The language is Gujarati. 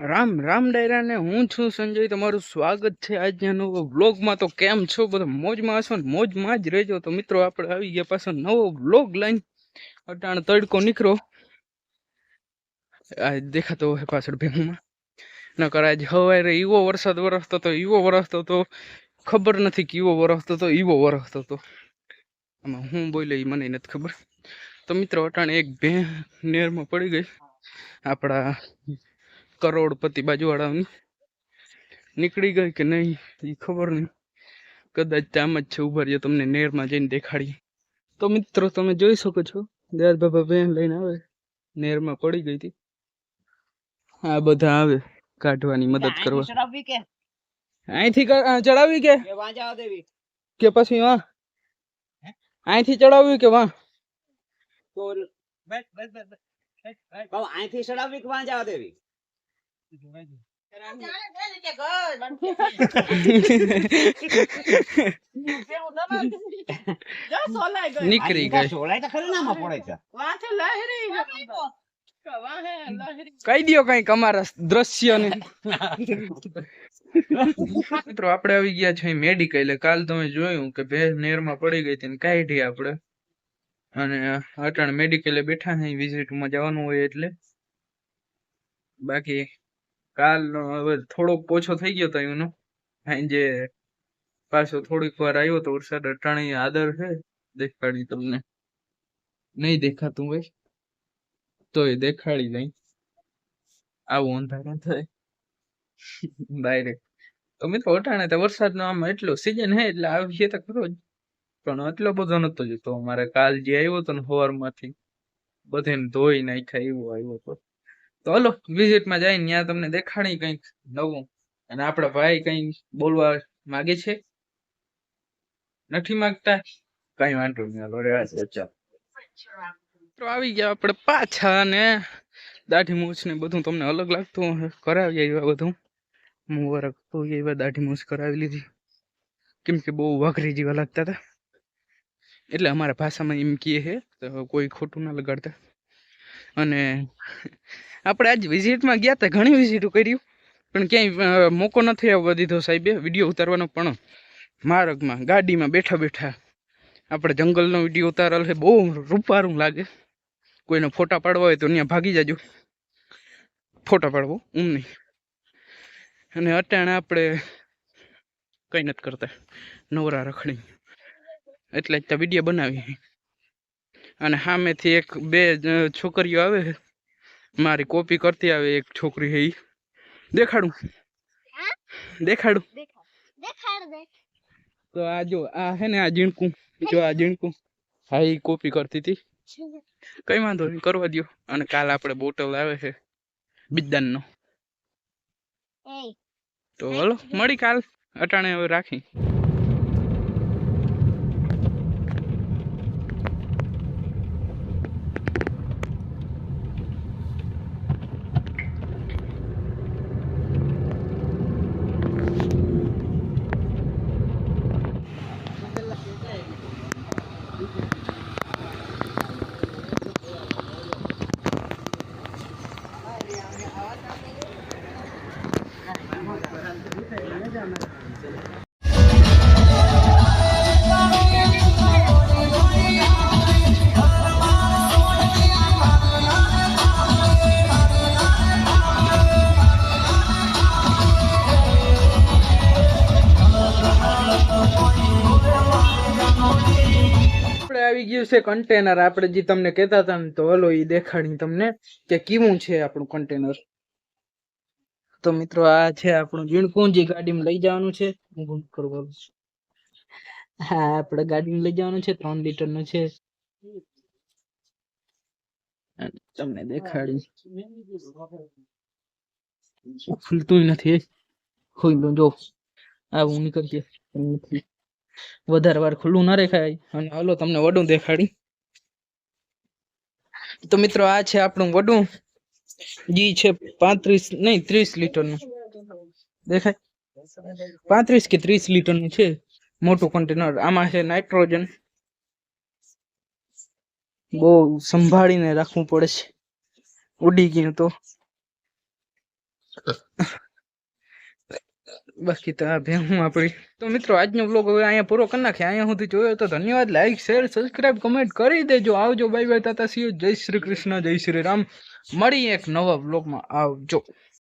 રામ રામ ડાયરા ને હું છું સંજય, તમારું સ્વાગત છે આજના નવો વ્લોગમાં. તો કેમ છો? બધા મોજમાં હશો ને? મોજમાં જ રહેજો. તો મિત્રો, આપણે આવી ગયા પાછો નવો વ્લોગ લાઈન. અટાણ તડકો નીકળો. આ દેખાતો હોય પાછળ ભેગુમાં નકર આજ હવારે એવો વરસાદ વરસતો તો એવો વરસતો તો ખબર નથી કે એવો વરસતો તો એવો વરસતો તો. આમાં હું બોલે એ મને નથી ખબર. તો મિત્રો, અટાણે એક ભે નેરમાં પડી ગઈ. આપણા કરોડપતિ બાજુવાળાની નીકળી ગઈ કે નહીં એ ખબર નહીં. કદાચ ત્યાં જ છે ઊભા રહ્યો તમને નેરમાં જઈને દેખાડી તો મિત્રો તમે જોઈ શકો છો દયાલ બાબા બેન લઈને આવે. નેરમાં પડી ગઈ હતી. આ બધા આવે કાઢવાની મદદ કરવા. અહીંથી ચડાવી કે? કે પછી વાં? અહીંથી ચડાવવી કે વાં? બસ બસ બસ બેસ. બેસ. બાબા અહીંથી ચડાવવી કે વાં જવા દેવી? નીકળી ગઈ કઈ તો ખરી નામાં પડે છે કહી દ્યો કંઈક અમારા દ્રશ્યને મિત્રો આપણે આવી ગયા છે મેડિકલ કાલ તમે જોયું કે ભેંસ નેરમાં પડી ગઈ હતી ને કાઢી આપણે અને અટાણ મેડિકલે બેઠા છે વિઝિટમાં જવાનું હોય એટલે બાકી કાલનો હવે થોડોક ઓછો થઈ ગયો તો એનો. સાંજે પાછો થોડીક વાર આવ્યો તો વરસાદ અટાણી આદર છે, દેખાડી તમને. નહીં દેખાતું હોય તોય દેખાડી દઈ આવું અંધારું થાય. ડાયરેક્ટ તો મિત્રો, અટાણે તો વરસાદનો આમ એટલો સિઝન હે એટલે આવીએ તો ખરો જ. પણ એટલો બધો નતો જતો. અમારે કાલ જે આવ્યો તો ને સવારમાંથી બધાને ધોઈ નાખ્યા, એવો આવ્યો હતો તો હલો, વિઝિટમાં જઈને ત્યાં તમને દેખાડી કંઈક નવું. અને આપણા ભાઈ કંઈ બોલવા માગે છે? નથી માંગતા? કઈ વાંધો નહીં, હાલો, રહેવા છે ચાલો. આવી ગયા આપણે પાછા ને દાઢી મૂછ ને બધું તમને અલગ લાગતું. કરાવી આવ્યા બધું. મુબારક તો એવા દાઢી મૂછ કરાવી લીધી. કેમ કે બહુ વાઘરી જેવા લાગતા હતા. એટલે અમારા ભાષામાં એમ કહે છે, તો કોઈ ખોટું ના લગાડતા. અને આપણે આજ વિઝિટમાં ગયા હતા ઘણી વિઝિટો કર્યું. પણ ક્યાંય મોકો નથી આવવા દીધો સાહેબે વીડિયો ઉતારવાનો પણ માર્ગમાં, ગાડીમાં બેઠા બેઠા. આપણે જંગલનો વીડિયો ઉતારેલ છે, બહુ રૂપારું લાગે. કોઈને ફોટા પાડવા હોય તો ત્યાં ભાગી જાજો. ફોટા પાડવો ઉમ નહીં. અને અટાણે આપણે કંઈ નથી કરતા, નવરા રખડી એટલે જ ત્યાં વીડિયો બનાવી અને સામેથી એક બે છોકરીઓ આવે મારી કોપી કરતી આવે એક છોકરી હે દેખાડું. દેખાડું. તો આ જો આ હે ને આ જીણકું જો આ જીણકું હા એ કોપી કરતી હતી. કઈ વાંધો નહીં કરવા દ્યો. અને કાલ આપણે બોટલ આવે છે બિદ્દાનનો એ તો હલો મળી કાલ. અટાણે હવે રાખી. આપણે આવી ગયું છે કન્ટેનર આપણે જે તમને કહેતા હતા ને તો હલો એ દેખાડી તમને કે કેવું છે આપણું કન્ટેનર તો મિત્રો આ છે આપણું ઝીણકું જે ગાડીમાં લઈ જવાનું છે. હું બંધ કરું હા, આપણે ગાડીમાં લઈ જવાનું છે. ત્રણ લીટરનું છે તમને દેખાડી. ખુલતું નથી ખોઈ લો, જો. આવું નીકળીએ. નથી વધારે વાર ખુલ્લું ના રેખાય. અને હાલો, તમને વડું દેખાડી. તો મિત્રો, આ છે આપણું વડું. ઘી છે પાંત્રીસ, નહીં, ત્રીસ લીટરનું. દેખાય? પાંત્રીસ કે ત્રીસ લીટરનું છે મોટું કન્ટેનર આમાં છે નાઇટ્રોજન બહુ સંભાળીને રાખવું પડે છે. ઉડી ગયું તો. બાકી તો આ ભેહું આપણી તો મિત્રો, આજનો બ્લોગ હવે અહીંયા પૂરો કરી નાખીએ. અહીંયા સુધી જોયો તો ધન્યવાદ. લાઈક શેર સબસ્ક્રાઇબ કમેન્ટ કરી દેજો. આવજો. બાય બાય તાતા સી જય શ્રી કૃષ્ણ, જય શ્રી રામ. મળીએ એક નવા બ્લોગમાં આવજો.